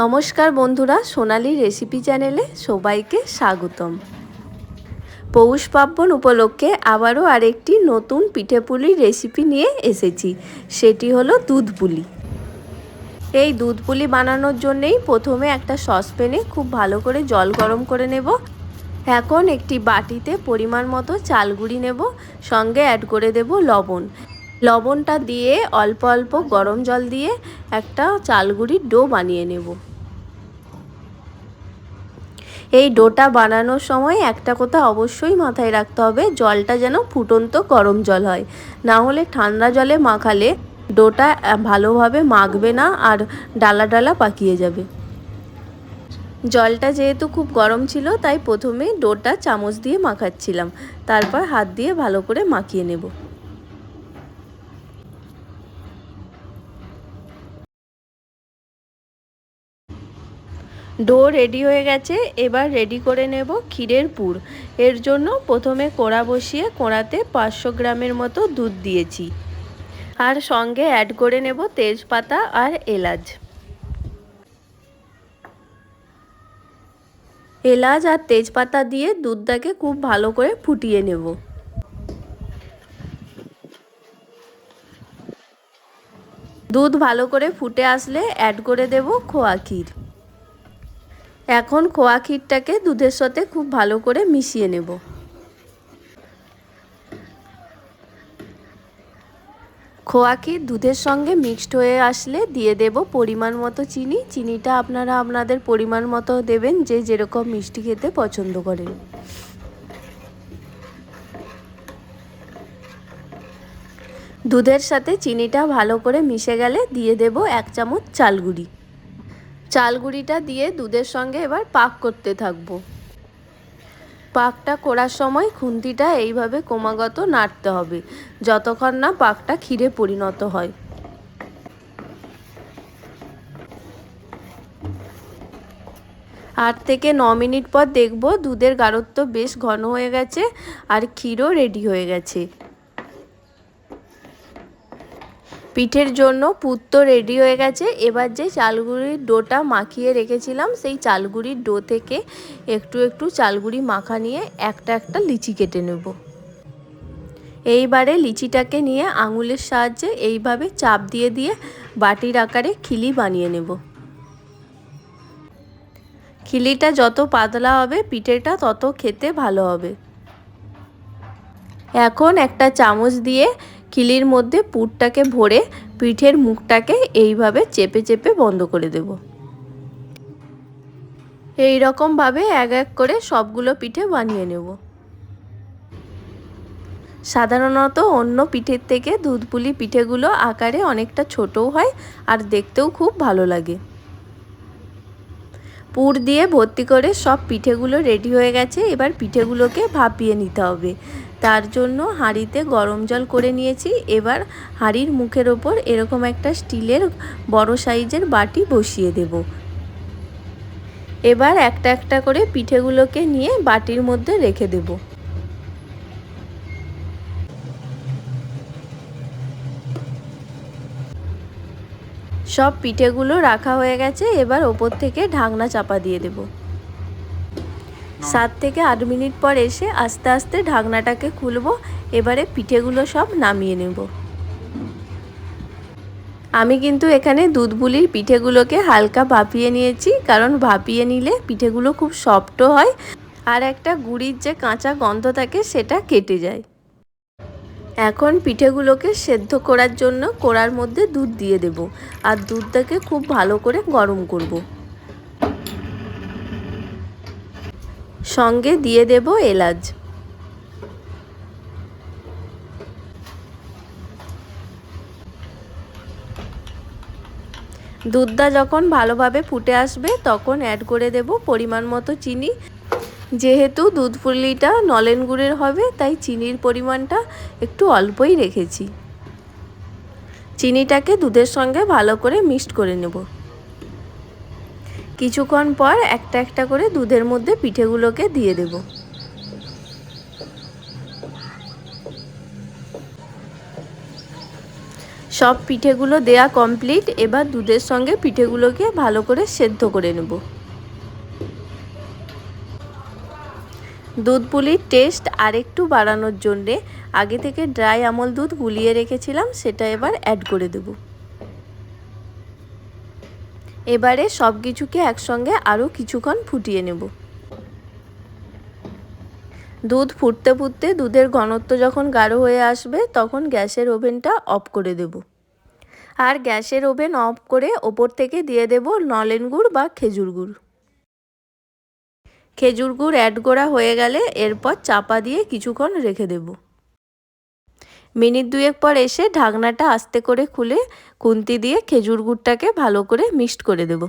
নমস্কার বন্ধুরা, সোনালি রেসিপি চ্যানেলে সবাইকে স্বাগতম। পৌষ পার্বণ উপলক্ষে আবারও আরেকটি নতুন পিঠেপুলির রেসিপি নিয়ে এসেছি, সেটি হলো দুধ পুলি এই দুধ পুলি বানানোর জন্যেই প্রথমে একটা সসপ্যানে খুব ভালো করে জল গরম করে নেব। এখন একটি বাটিতে পরিমাণ মতো চাল গুঁড়ি নেব, সঙ্গে অ্যাড করে দেব লবণ। লবণটা দিয়ে অল্প অল্প গরম জল দিয়ে একটা চালগুড়ির ডো বানিয়ে নেব। এই ডোটা বানানোর সময় একটা কথা অবশ্যই মাথায় রাখতে হবে, জলটা যেন ফুটন্ত গরম জল হয়। না হলে ঠান্ডা জলে মাখালে ডোটা ভালোভাবে মাখবে না আর ডালা ডালা পাকিয়ে যাবে। জলটা যেহেতু খুব গরম ছিল, তাই প্রথমে ডোটা চামচ দিয়ে মাখাচ্ছিলাম। তারপর হাত দিয়ে ভালো করে মাখিয়ে নেব। ডো রেডি হয়ে গেছে, এবার রেডি করে নেব ক্ষীরের পুর। এর জন্য প্রথমে কোড়া বসিয়ে কোড়াতে পাঁচশো গ্রামের মতো দুধ দিয়েছি। আর সঙ্গে অ্যাড করে নেব তেজপাতা আর এলাচ। এলাচ আর তেজপাতা দিয়ে দুধটাকে খুব ভালো করে ফুটিয়ে নেব। দুধ ভালো করে ফুটে আসলে অ্যাড করে দেব খোয়া ক্ষীর। এখন খোয়া ক্ষীরটাকে দুধের সাথে খুব ভালো করে মিশিয়ে নেব। খোয়া ক্ষীর দুধের সঙ্গে মিক্সড হয়ে আসলে দিয়ে দেব পরিমাণ মতো চিনি। চিনিটা আপনারা আপনাদের পরিমাণ মতো দেবেন যে যেরকম মিষ্টি খেতে পছন্দ করেন। দুধের সাথে চিনিটা ভালো করে মিশে গেলে দিয়ে দেব এক চামচ চালগুড়ি চালগুড়িটা দিয়ে দুধের সঙ্গে এবার পাক করতে থাকব। পাকটা করার সময় খুন্তিটা এইভাবে ক্রমাগত নাড়তে হবে, যতক্ষণ না পাকটা ক্ষীরে পরিণত হয়। আট থেকে ন মিনিট পর দেখব দুধের গাঢ়ত্ব বেশ ঘন হয়ে গেছে আর ক্ষীরও রেডি হয়ে গেছে। পিঠের জন্য পুর তো রেডি হয়ে গেছে। এবার যে চালগুড়ির ডোটা মাখিয়ে রেখেছিলাম, সেই চালগুড়ির ডো থেকে একটু একটু চালগুড়ি মাখা নিয়ে একটা একটা লিচি কেটে নেব। এইবারে লিচিটাকে নিয়ে আঙুলের সাহায্যে এইভাবে চাপ দিয়ে দিয়ে বাটির আকারে খিলি বানিয়ে নেব। খিলিটা যত পাতলা হবে, পিঠেটা তত খেতে ভালো হবে। এখন একটা চামচ দিয়ে খিলির মধ্যে পুরটাকে ভরে পিঠের মুখটাকে এইভাবে চেপে চেপে বন্ধ করে দেব। এই রকমভাবে এক এক করে সবগুলো পিঠে বানিয়ে নেব। সাধারণত অন্য পিঠের থেকে দুধপুলি পিঠেগুলো আকারে অনেকটা ছোটও হয় আর দেখতেও খুব ভালো লাগে। পুর দিয়ে ভর্তি করে সব পিঠেগুলো রেডি হয়ে গেছে। এবার পিঠেগুলোকে ভাপিয়ে নিতে হবে। তার জন্য হাঁড়িতে গরম জল করে নিয়েছি। এবার হাঁড়ির মুখের ওপর এরকম একটা স্টিলের বড় সাইজের বাটি বসিয়ে দেব। এবার একটা একটা করে পিঠেগুলোকে নিয়ে বাটির মধ্যে রেখে দেব। সব পিঠেগুলো রাখা হয়ে গেছে, এবার ওপর থেকে ঢাকনা চাপা দিয়ে দেবো। সাত থেকে আট মিনিট পর এসে আস্তে আস্তে ঢাকনাটাকে খুলবো, এবারে পিঠেগুলো সব নামিয়ে নেব। আমি কিন্তু এখানে দুধবুলির পিঠেগুলোকে হালকা ভাপিয়ে নিয়েছি, কারণ ভাপিয়ে নিলে পিঠেগুলো খুব সফটও হয় আর একটা গুড়ির যে কাঁচা গন্ধ থাকে সেটা কেটে যায়। এখন পিঠেগুলোকে সেদ্ধ করার জন্য কোড়ার মধ্যে দুধ দিয়ে দেব আর দুধটাকে খুব ভালো করে গরম করব। সঙ্গে দিয়ে দেব এলাচ। দুধটা যখন ভালোভাবে ফুটে আসবে তখন অ্যাড করে দেব পরিমাণ মতো চিনি যেহেতু দুধ ফুলিটা নলেন গুড়ের হবে, তাই চিনির পরিমাণটা একটু অল্পই রেখেছি। চিনিটাকে দুধের সঙ্গে ভালো করে মিক্সড করে নেব। কিছুক্ষণ পর একটা একটা করে দুধের মধ্যে পিঠেগুলোকে দিয়ে দেব। সব পিঠেগুলো দেয়া কমপ্লিট, এবার দুধের সঙ্গে পিঠেগুলোকে ভালো করে সেদ্ধ করে নেব। দুধ পুলির টেস্ট আরেকটু বাড়ানোর জন্যে আগে থেকে ড্রাই আমল দুধ গুলিয়ে রেখেছিলাম, সেটা এবার অ্যাড করে দেব। এবারে সব কিছুকে একসঙ্গে আরও কিছুক্ষণ ফুটিয়ে নেব। দুধ ফুটতে ফুটতে দুধের ঘনত্ব যখন গাঢ় হয়ে আসবে, তখন গ্যাসের ওভেনটা অফ করে দেব। আর গ্যাসের ওভেন অফ করে ওপর থেকে দিয়ে দেব নলেন গুড় বা খেজুর গুড়। খেজুর গুড় অ্যাড করা হয়ে গেলে এরপর চাপা দিয়ে কিছুক্ষণ রেখে দেব। মিনিট দুয়েক পর এসে ঢাকনাটা আস্তে করে খুলে খুন্তি দিয়ে খেজুর গুড়টাকে ভালো করে মিক্সড করে দেব।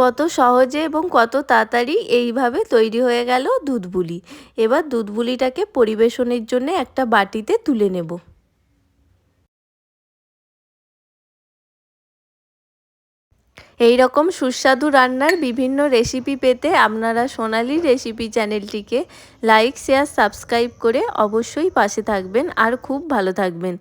কত সহজে এবং কত তাড়াতাড়ি এইভাবে তৈরি হয়ে গেল দুধ বুলি এবার দুধ বুলিটাকে পরিবেশনের জন্য একটা বাটিতে তুলে নেব। এই রকম সুস্বাদু রান্নার বিভিন্ন রেসিপি পেতে আপনারা সোনালি রেসিপি চ্যানেলটিকে লাইক শেয়ার সাবস্ক্রাইব করে অবশ্যই পাশে থাকবেন। আর খুব ভালো থাকবেন।